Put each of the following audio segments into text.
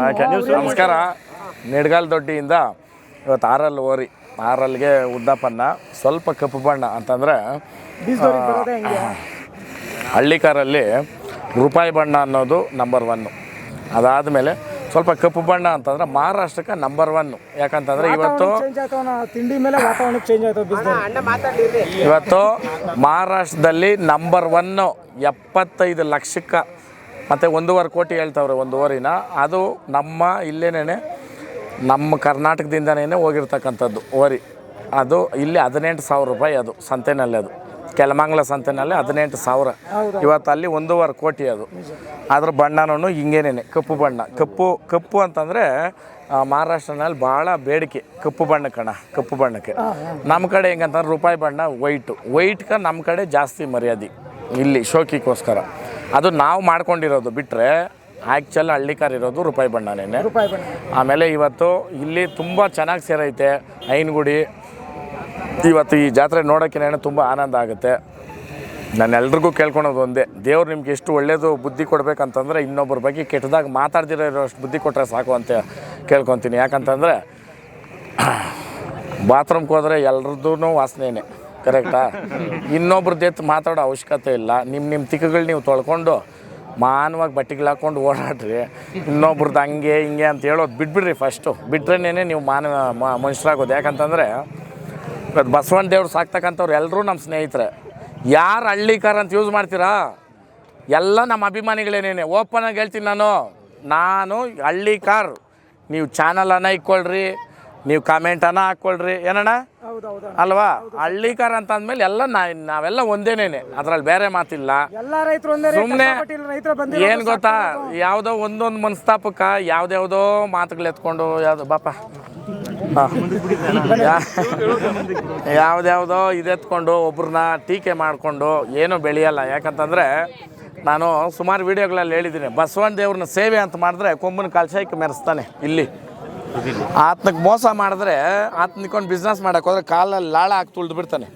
Okay ನಮಸ್ಕಾರ. ನಿಡ್ಗಾಲ್ ದೊಡ್ಡಿಯಿಂದ ಇವತ್ತು ಆರಲ್ ಓರಿ ಆರಲ್ಗೆ ಉದ್ದಪ್ಪನ್ನ ಸ್ವಲ್ಪ ಕಪ್ಪು ಬಣ್ಣ ಅಂತಂದ್ರೆ ಹಳ್ಳಿಕಾರಲ್ಲಿ ಬರೋದೇ ಹೆಂಗೆ. ಹಳ್ಳಿ ಕಾರಲ್ಲಿ ರೂಪಾಯಿ ಬಣ್ಣ ಅನ್ನೋದು ನಂಬರ್ ಒನ್ನು ಅದಾದಮೇಲೆ ಸ್ವಲ್ಪ ಕಪ್ಪು ಬಣ್ಣ ಅಂತಂದ್ರೆ ಮಹಾರಾಷ್ಟ್ರಕ್ಕೆ ನಂಬರ್ ಒನ್ ಯಾಕಂತಂದ್ರೆ ಇವತ್ತು ತಿಂಡಿ ಮೇಲೆ ವಾತಾವರಣ ಚೇಂಜ್ ಆಯ್ತವ ಇವತ್ತು ಮಹಾರಾಷ್ಟ್ರದಲ್ಲಿ ನಂಬರ್ ಒನ್ನು ಎಪ್ಪತ್ತೈದು ಲಕ್ಷಕ್ಕೆ ಮತ್ತು ಒಂದೂವರೆ ಕೋಟಿ ಹೇಳ್ತವ್ರೆ ಒಂದು ಓರಿನ ಅದು ನಮ್ಮ ಇಲ್ಲೇನೇ ನಮ್ಮ ಕರ್ನಾಟಕದಿಂದನೇ ಹೋಗಿರ್ತಕ್ಕಂಥದ್ದು ಓರಿ. ಅದು ಇಲ್ಲಿ ಹದಿನೆಂಟು ಸಾವಿರ ರೂಪಾಯಿ ಅದು ಸಂತೆನಲ್ಲಿ ಅದು. ಕೆಲಮಂಗ್ಲ ಸಂತೆನಲ್ಲಿ ಹದಿನೆಂಟು ಸಾವಿರ. ಇವತ್ತು ಅಲ್ಲಿ ಒಂದೂವರೆ ಕೋಟಿ ಅದು. ಅದ್ರ ಬಣ್ಣನೂ ಹಿಂಗೇನೇ ಕಪ್ಪು ಬಣ್ಣ. ಕಪ್ಪು ಕಪ್ಪು ಅಂತಂದರೆ ಮಹಾರಾಷ್ಟ್ರನಲ್ಲಿ ಭಾಳ ಬೇಡಿಕೆ ಕಪ್ಪು ಬಣ್ಣ ಕಣ ಕಪ್ಪು ಬಣ್ಣಕ್ಕೆ. ನಮ್ಮ ಕಡೆ ಹೆಂಗಂತಂದ್ರೆ ರೂಪಾಯಿ ಬಣ್ಣ ವೈಟು ವೈಟ್ಗೆ ನಮ್ಮ ಕಡೆ ಜಾಸ್ತಿ ಮರ್ಯಾದೆ ಇಲ್ಲಿ ಶೋಕಿಗೋಸ್ಕರ. ಅದು ನಾವು ಮಾಡ್ಕೊಂಡಿರೋದು ಬಿಟ್ಟರೆ ಆ್ಯಕ್ಚುಲ್ ಹಳ್ಳಿಕಾರ್ ಇರೋದು ರೂಪಾಯಿ ಬಣ್ಣನೇ ರೂಪಾಯಿ ಬಣ್ಣ. ಆಮೇಲೆ ಇವತ್ತು ಇಲ್ಲಿ ತುಂಬ ಚೆನ್ನಾಗಿ ಸೇರೈತೆ ಐನಗುಡಿ. ಇವತ್ತು ಈ ಜಾತ್ರೆ ನೋಡೋಕ್ಕೇನೆ ತುಂಬ ಆನಂದ ಆಗುತ್ತೆ. ನಾನು ಎಲ್ರಿಗೂ ಕೇಳ್ಕೊಳೋದು ಒಂದೇ ದೇವ್ರು ನಿಮ್ಗೆ ಎಷ್ಟು ಒಳ್ಳೆಯದು ಬುದ್ಧಿ ಕೊಡಬೇಕಂತಂದ್ರೆ ಇನ್ನೊಬ್ಬರ ಬಗ್ಗೆ ಕೆಟ್ಟದಾಗ ಮಾತಾಡ್ದಿರೋ ಇರೋಷ್ಟು ಬುದ್ಧಿ ಕೊಟ್ಟರೆ ಸಾಕು ಅಂತ ಕೇಳ್ಕೊತೀನಿ. ಯಾಕಂತಂದರೆ ಬಾತ್ರೂಮ್ಗೆ ಹೋದರೆ ಎಲ್ರದ್ದು ವಾಸನೆನೇ. ಕರೆಕ್ಟಾ? ಇನ್ನೊಬ್ರದ್ದು ಎತ್ತು ಮಾತಾಡೋ ಅವಶ್ಯಕತೆ ಇಲ್ಲ. ನಿಮ್ಮ ನಿಮ್ಮ ತಿಕ್ಕಗಳು ನೀವು ತೊಳ್ಕೊಂಡು ಮಾನವಾಗಿ ಬಟ್ಟೆಗಳು ಹಾಕ್ಕೊಂಡು ಓಡಾಡ್ರಿ. ಇನ್ನೊಬ್ರದ್ದು ಹಂಗೆ ಹಿಂಗೆ ಅಂತ ಹೇಳೋದು ಬಿಟ್ಬಿಡ್ರಿ ಫಸ್ಟು ಬಿಟ್ರೇನೇ ನೀವು ಮಾನವ ಮನುಷ್ಯರಾಗೋದು. ಯಾಕಂತಂದರೆ ಇವತ್ತು ಬಸವಣ್ಣ ದೇವ್ರು ಸಾಕ್ತಕ್ಕಂಥವ್ರು ಎಲ್ಲರೂ ನಮ್ಮ ಸ್ನೇಹಿತರೆ. ಯಾರು ಹಳ್ಳಿ ಕಾರ್ ಅಂತ ಯೂಸ್ ಮಾಡ್ತೀರಾ? ಎಲ್ಲ ನಮ್ಮ ಅಭಿಮಾನಿಗಳೇನೇನೆ. ಓಪನ್ ಆಗಿ ಹೇಳ್ತೀನಿ ನಾನು. ನಾನು ಹಳ್ಳಿ ಕಾರ್. ನೀವು ಚಾನಲನ್ನು ಇಕ್ಕೊಳ್ರಿ. ನೀವು ಕಮೆಂಟನ್ನು ಹಾಕ್ಕೊಳ್ರಿ ಏನಣ್ಣ? ಅಲ್ವಾ? ಹಳ್ಳಿ ಕಾರ್ ಅಂತ ಅಂದಮೇಲೆ ಎಲ್ಲ ನಾವೆಲ್ಲ ಒಂದೇನೇನೆ. ಅದ್ರಲ್ಲಿ ಬೇರೆ ಮಾತಿಲ್ಲ. ಎಲ್ಲ ರೈತರು ಒಂದೇ ಸುಮ್ಮನೆ ಏನು ಗೊತ್ತಾ? ಯಾವುದೋ ಒಂದೊಂದು ಮನಸ್ತಾಪಕ್ಕೆ ಯಾವ್ದ್ಯಾವುದೋ ಮಾತುಗಳು ಎತ್ಕೊಂಡು ಯಾವ್ದು ಬಾಪ. ಯಾವ್ದ್ಯಾವ್ದೋ ಯಾವ್ದ್ಯಾವುದೋ ಇದೆತ್ಕೊಂಡು ಒಬ್ರನ್ನ ಟೀಕೆ ಮಾಡಿಕೊಂಡು ಏನೂ ಬೆಳೆಯಲ್ಲ. ಯಾಕಂತಂದರೆ ನಾನು ಸುಮಾರು ವಿಡಿಯೋಗಳಲ್ಲಿ ಹೇಳಿದ್ದೀನಿ ಬಸವಣ್ಣ ದೇವ್ರನ್ನ ಸೇವೆ ಅಂತ ಮಾಡಿದ್ರೆ ಕೊಂಬನ ಕಾಲ್ಶಾಯ್ಕೆ ಮೆರೆಸ್ತಾನೆ ಇಲ್ಲಿ. ಆತನಿಗೆ ಮೋಸ ಮಾಡಿದ್ರೆ ಆತನಿಕೊಂಡು ಬಿಸ್ನೆಸ್ ಮಾಡಕ್ಕೆ ಹೋದ್ರೆ ಕಾಲಲ್ಲಿ ಲಾಳ ಹಾಕಿ ತುಳಿದು ಬಿಡ್ತಾನೆ.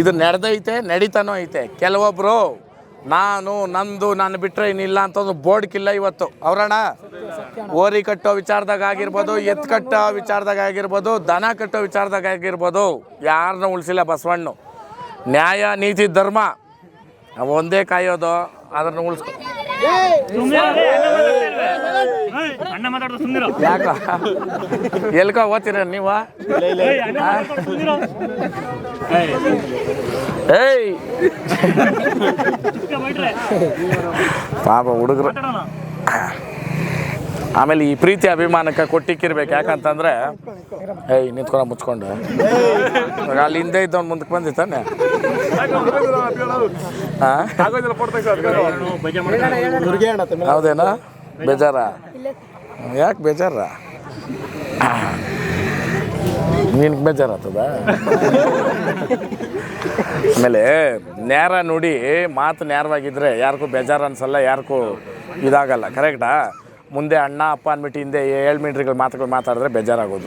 ಇದು ನಡೆದೈತೆ, ನಡೀತಾನೋ ಐತೆ. ಕೆಲವೊಬ್ಬರು ನಾನು, ನಂದು, ನಾನು ಬಿಟ್ಟರೆ ಇನ್ನಿಲ್ಲ ಅಂತ ಒಂದು ಬೋರ್ಡ್ಕಿಲ್ಲ ಇವತ್ತು. ಅವರಣ್ಣ, ಓರಿ ಕಟ್ಟೋ ವಿಚಾರದಾಗ ಆಗಿರ್ಬೋದು, ಎತ್ ಕಟ್ಟೋ ವಿಚಾರದಾಗ ಆಗಿರ್ಬೋದು, ದನ ಕಟ್ಟೋ ವಿಚಾರದಾಗ ಆಗಿರ್ಬೋದು ಯಾರನ್ನ ಉಳಿಸಿಲ್ಲ ಬಸವಣ್ಣು. ನ್ಯಾಯ, ನೀತಿ, ಧರ್ಮ ಒಂದೇ ಕಾಯೋದು, ಅದನ್ನು ಉಳಿಸ್ಕೊ ಯಾಕ ಎಲ್ಕ ಓದ್ತೀರ ನೀವು ಏಯ್ ಪಾಪ ಹುಡುಗರು ಆಮೇಲೆ ಈ ಪ್ರೀತಿ ಅಭಿಮಾನಕ್ಕೆ ಕೊಟ್ಟಿಕ್ಕಿರ್ಬೇಕು. ಯಾಕಂತಂದ್ರೆ, ಏಯ್, ನಿಂತ್ಕೊಂಡ ಮುಚ್ಕೊಂಡು. ಅಲ್ಲಿ ಹಿಂದೆ ಇದ್ದವ್ನು ಮುಂದಕ್ಕೆ ಬಂದಿತ್ತಾನೆ ತಾನೆ? ಹೌದೇನಾ? ಬೇಜಾರ? ಯಾಕೆ ಬೇಜಾರ? ನೀನು ಬೇಜಾರಾಗ್ತದ ಆಮೇಲೆ ನೇರ ನೋಡಿ, ಮಾತು ನೇರವಾಗಿದ್ರೆ ಯಾರಿಗೂ ಬೇಜಾರು ಅನ್ಸಲ್ಲ, ಯಾರಿಗೂ ಇದಾಗಲ್ಲ. ಕರೆಕ್ಟಾ ಮುಂದೆ ಅಣ್ಣ ಅಪ್ಪ ಅಂದ್ಬಿಟ್ಟು ಹಿಂದೆ ಏಳು ಮೀಟ್ರಿಗಳು ಮಾತುಗಳು ಮಾತಾಡಿದ್ರೆ ಬೇಜಾರಾಗೋದು.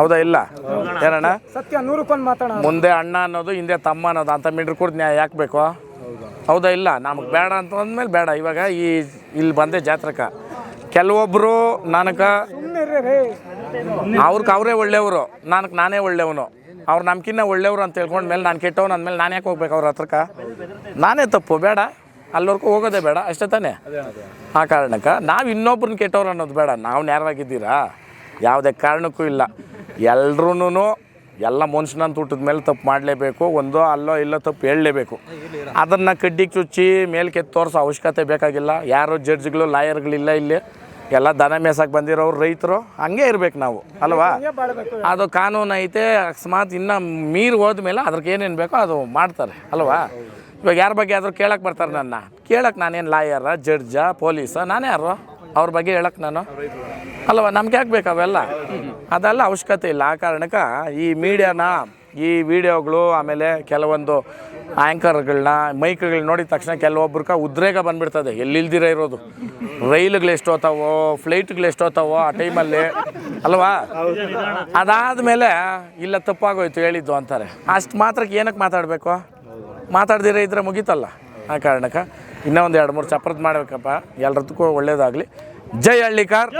ಹೌದಾ ಇಲ್ಲ? ಏನಣ್ಣ? ಸತ್ಯ ನೂರಕ್ಕೊಂದು ಮಾತಾಡೋಣ. ಮುಂದೆ ಅಣ್ಣ ಅನ್ನೋದು ಹಿಂದೆ ತಮ್ಮ ಅನ್ನೋದು ಅಂತ ಮೀಟ್ರ್ ಕೂಡ ನ್ಯಾಯ ಯಾಕೆ ಬೇಕು? ಹೌದಾ ಇಲ್ಲ? ನಮಗೆ ಬೇಡ ಅಂತ ಅಂದಮೇಲೆ ಬೇಡ. ಇವಾಗ ಈ ಇಲ್ಲಿ ಬಂದೆ ಜಾತ್ರಕ ಕೆಲವೊಬ್ಬರು ನನಗೆ ಅವ್ರಿಗೆ ಅವರೇ ಒಳ್ಳೆಯವರು. ನನಗೆ ನಾನೇ ಒಳ್ಳೆಯವನು. ಅವ್ರು ನಮ್ಕಿನ್ನ ಒಳ್ಳೆಯವರು ಅಂತ ಹೇಳ್ಕೊಂಡ್ಮೇಲೆ ನಾನು ಕೆಟ್ಟವನು ಅಂದಮೇಲೆ ನಾನು ಯಾಕೆ ಹೋಗ್ಬೇಕು ಅವ್ರ ಹತ್ರಕ್ಕೆ? ನಾನೇ ತಪ್ಪು ಬೇಡ. ಅಲ್ಲಿವರೆಗೂ ಹೋಗೋದೇ ಬೇಡ ಅಷ್ಟೇ ತಾನೇ? ಆ ಕಾರಣಕ್ಕೆ ನಾವು ಇನ್ನೊಬ್ರನ್ನ ಕೆಟ್ಟವ್ರು ಅನ್ನೋದು ಬೇಡ ನಾವು ನೇರವಾಗಿದ್ದೀರಾ ಯಾವುದೇ ಕಾರಣಕ್ಕೂ ಇಲ್ಲ. ಎಲ್ರೂ ಎಲ್ಲ ಮನುಷ್ಯನಂತ ಊಟದ ಮೇಲೆ ತಪ್ಪು ಮಾಡಲೇಬೇಕು ಒಂದೋ ಅಲ್ಲೋ ಇಲ್ಲೋ ತಪ್ಪು ಹೇಳಲೇಬೇಕು. ಅದನ್ನು ಕಡ್ಡಿ ಚುಚ್ಚಿ ಮೇಲ್ಕೆತ್ತು ತೋರಿಸೋ ಅವಶ್ಯಕತೆ ಬೇಕಾಗಿಲ್ಲ. ಯಾರೋ ಜಡ್ಜ್ಗಳು ಲಾಯರ್ಗಳಿಲ್ಲ ಇಲ್ಲಿ ಎಲ್ಲ ದನ ಮೇಸಕ್ಕೆ ಬಂದಿರೋರು ರೈತರು ಹಂಗೆ ಇರಬೇಕು ನಾವು ಅಲ್ವಾ? ಅದು ಕಾನೂನು ಐತೆ ಅಕಸ್ಮಾತ್ ಇನ್ನು ಮೀರು ಹೋದ್ಮೇಲೆ ಅದಕ್ಕೆ ಏನೇನು ಬೇಕೋ ಅದು ಮಾಡ್ತಾರೆ ಅಲ್ವಾ? ಇವಾಗ ಯಾರ ಬಗ್ಗೆ ಆದರೂ ಕೇಳಕ್ಕೆ ಬರ್ತಾರೆ ನನ್ನ. ಕೇಳಕ್ಕೆ ನಾನೇನು ಲಾಯರ, ಜಡ್ಜ, ಪೊಲೀಸ, ನಾನೇ ಯಾರು? ಅವ್ರ ಬಗ್ಗೆ ಹೇಳಕ್ಕೆ ನಾನು? ಅಲ್ವಾ, ನಮ್ಗೆ ಯಾಕೆ ಬೇಕು ಅವೆಲ್ಲ? ಅದೆಲ್ಲ ಅವಶ್ಯಕತೆ ಇಲ್ಲ. ಆ ಕಾರಣಕ್ಕೆ ಈ ಮೀಡಿಯಾನ, ಈ ವಿಡಿಯೋಗಳು, ಆಮೇಲೆ ಕೆಲವೊಂದು ಆ್ಯಂಕರ್ಗಳನ್ನ ಮೈಕ್ಗಳು ನೋಡಿದ ತಕ್ಷಣ ಕೆಲವೊಬ್ರಕ ಉದ್ರೇಗ ಬಂದ್ಬಿಡ್ತದೆ. ಎಲ್ಲಿಲ್ದಿರ ಇರೋದು. ರೈಲುಗಳು ಎಷ್ಟು ಹೋತಾವೋ ಫ್ಲೈಟ್ಗಳು ಎಷ್ಟು ಹೋತಾವೋ ಆ ಟೈಮಲ್ಲಿ. ಅಲ್ವಾ? ಅದಾದಮೇಲೆ, ಇಲ್ಲ ತಪ್ಪಾಗೋಯ್ತು ಹೇಳಿದ್ದು ಅಂತಾರೆ. ಅಷ್ಟು ಮಾತ್ರಕ್ಕೆ ಏನಕ್ಕೆ ಮಾತಾಡಬೇಕು? ಮಾತಾಡ್ದಿರ ಇದ್ರೆ ಮುಗೀತಲ್ಲ. ಆ ಕಾರಣಕ್ಕೆ ಇನ್ನೂ ಒಂದು ಎರಡು ಮೂರು ಚಪ್ರದ ಮಾಡಬೇಕಪ್ಪ. ಎಲ್ರದಕ್ಕೂ ಒಳ್ಳೇದಾಗಲಿ. ಜೈ ಹಳ್ಳಿಕಾರ್.